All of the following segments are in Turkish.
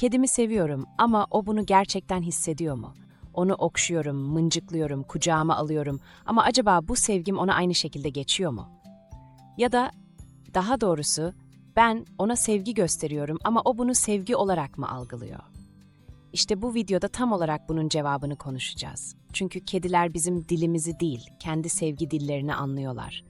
Kedimi seviyorum ama o bunu gerçekten hissediyor mu? Onu okşuyorum, mıncıklıyorum, kucağıma alıyorum ama acaba bu sevgim ona aynı şekilde geçiyor mu? Ya da daha doğrusu ben ona sevgi gösteriyorum ama o bunu sevgi olarak mı algılıyor? İşte bu videoda tam olarak bunun cevabını konuşacağız. Çünkü kediler bizim dilimizi değil, kendi sevgi dillerini anlıyorlar.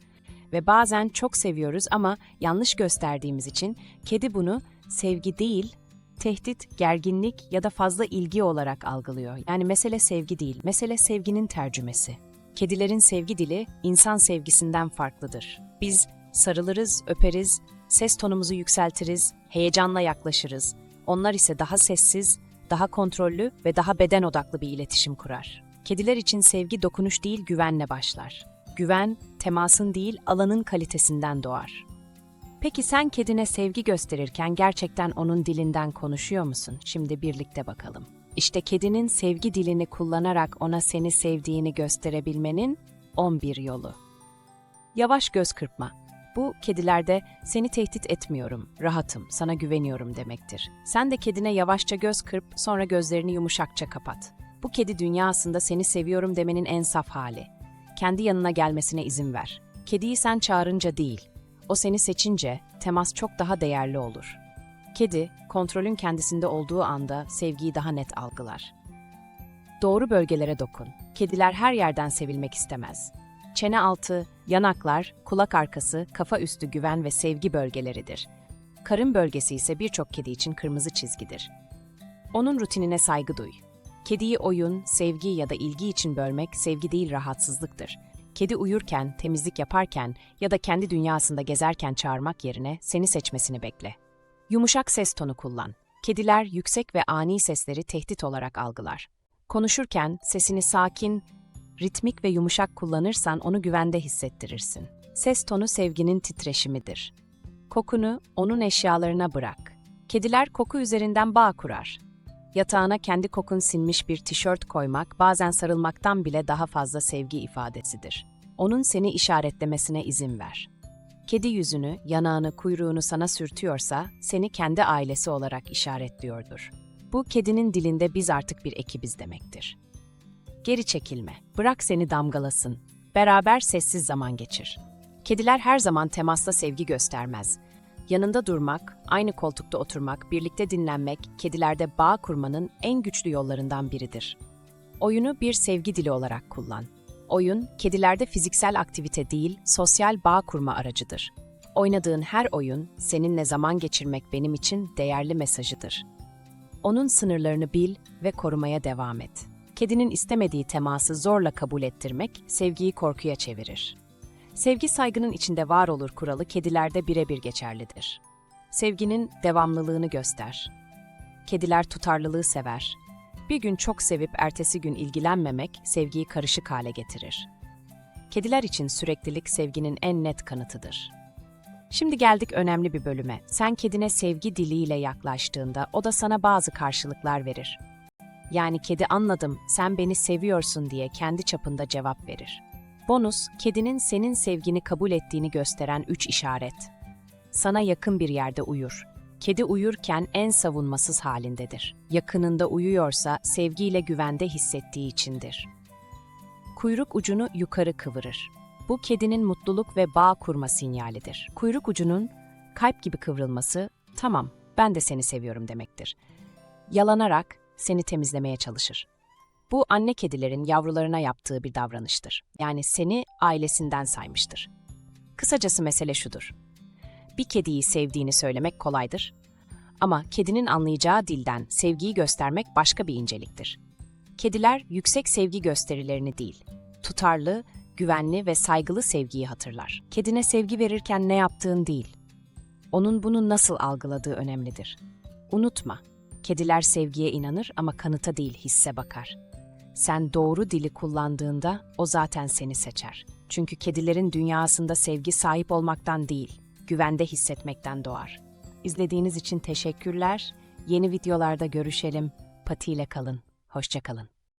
Ve bazen çok seviyoruz ama yanlış gösterdiğimiz için kedi bunu sevgi değil, tehdit, gerginlik ya da fazla ilgi olarak algılıyor. Yani mesele sevgi değil, mesele sevginin tercümesi. Kedilerin sevgi dili insan sevgisinden farklıdır. Biz sarılırız, öperiz, ses tonumuzu yükseltiriz, heyecanla yaklaşırız. Onlar ise daha sessiz, daha kontrollü ve daha beden odaklı bir iletişim kurar. Kediler için sevgi dokunuş değil güvenle başlar. Güven, temasın değil alanın kalitesinden doğar. Peki sen kedine sevgi gösterirken gerçekten onun dilinden konuşuyor musun? Şimdi birlikte bakalım. İşte kedinin sevgi dilini kullanarak ona seni sevdiğini gösterebilmenin 11 yolu. Yavaş göz kırpma. Bu kedilerde seni tehdit etmiyorum, rahatım, sana güveniyorum demektir. Sen de kedine yavaşça göz kırp, sonra gözlerini yumuşakça kapat. Bu kedi dünyasında seni seviyorum demenin en saf hali. Kendi yanına gelmesine izin ver. Kediyi sen çağırınca değil, o seni seçince temas çok daha değerli olur. Kedi, kontrolün kendisinde olduğu anda sevgiyi daha net algılar. Doğru bölgelere dokun. Kediler her yerden sevilmek istemez. Çene altı, yanaklar, kulak arkası, kafa üstü güven ve sevgi bölgeleridir. Karın bölgesi ise birçok kedi için kırmızı çizgidir. Onun rutinine saygı duy. Kediyi oyun, sevgi ya da ilgi için bölmek sevgi değil rahatsızlıktır. Kedi uyurken, temizlik yaparken ya da kendi dünyasında gezerken çağırmak yerine seni seçmesini bekle. Yumuşak ses tonu kullan. Kediler yüksek ve ani sesleri tehdit olarak algılar. Konuşurken sesini sakin, ritmik ve yumuşak kullanırsan onu güvende hissettirirsin. Ses tonu sevginin titreşimidir. Kokunu onun eşyalarına bırak. Kediler koku üzerinden bağ kurar. Yatağına kendi kokun sinmiş bir tişört koymak bazen sarılmaktan bile daha fazla sevgi ifadesidir. Onun seni işaretlemesine izin ver. Kedi yüzünü, yanağını, kuyruğunu sana sürtüyorsa seni kendi ailesi olarak işaretliyordur. Bu kedinin dilinde biz artık bir ekibiz demektir. Geri çekilme, bırak seni damgalasın. Beraber sessiz zaman geçir. Kediler her zaman temasta sevgi göstermez. Yanında durmak, aynı koltukta oturmak, birlikte dinlenmek, kedilerde bağ kurmanın en güçlü yollarından biridir. Oyunu bir sevgi dili olarak kullan. Oyun, kedilerde fiziksel aktivite değil, sosyal bağ kurma aracıdır. Oynadığın her oyun, seninle zaman geçirmek benim için değerli mesajıdır. Onun sınırlarını bil ve korumaya devam et. Kedinin istemediği teması zorla kabul ettirmek, sevgiyi korkuya çevirir. Sevgi saygının içinde var olur kuralı kedilerde birebir geçerlidir. Sevginin devamlılığını göster. Kediler tutarlılığı sever. Bir gün çok sevip ertesi gün ilgilenmemek sevgiyi karışık hale getirir. Kediler için süreklilik sevginin en net kanıtıdır. Şimdi geldik önemli bir bölüme. Sen kedine sevgi diliyle yaklaştığında o da sana bazı karşılıklar verir. Yani kedi anladım, sen beni seviyorsun diye kendi çapında cevap verir. Bonus, kedinin senin sevgini kabul ettiğini gösteren üç işaret. Sana yakın bir yerde uyur. Kedi uyurken en savunmasız halindedir. Yakınında uyuyorsa sevgiyle güvende hissettiği içindir. Kuyruk ucunu yukarı kıvırır. Bu kedinin mutluluk ve bağ kurma sinyalidir. Kuyruk ucunun kalp gibi kıvrılması, tamam ben de seni seviyorum demektir. Yalanarak seni temizlemeye çalışır. Bu anne kedilerin yavrularına yaptığı bir davranıştır. Yani seni ailesinden saymıştır. Kısacası mesele şudur. Bir kediyi sevdiğini söylemek kolaydır. Ama kedinin anlayacağı dilden sevgiyi göstermek başka bir inceliktir. Kediler yüksek sevgi gösterilerini değil, tutarlı, güvenli ve saygılı sevgiyi hatırlar. Kedine sevgi verirken ne yaptığın değil, onun bunu nasıl algıladığı önemlidir. Unutma, kediler sevgiye inanır ama kanıta değil hisse bakar. Sen doğru dili kullandığında o zaten seni seçer. Çünkü kedilerin dünyasında sevgi sahip olmaktan değil, güvende hissetmekten doğar. İzlediğiniz için teşekkürler. Yeni videolarda görüşelim. Patiyle kalın. Hoşçakalın.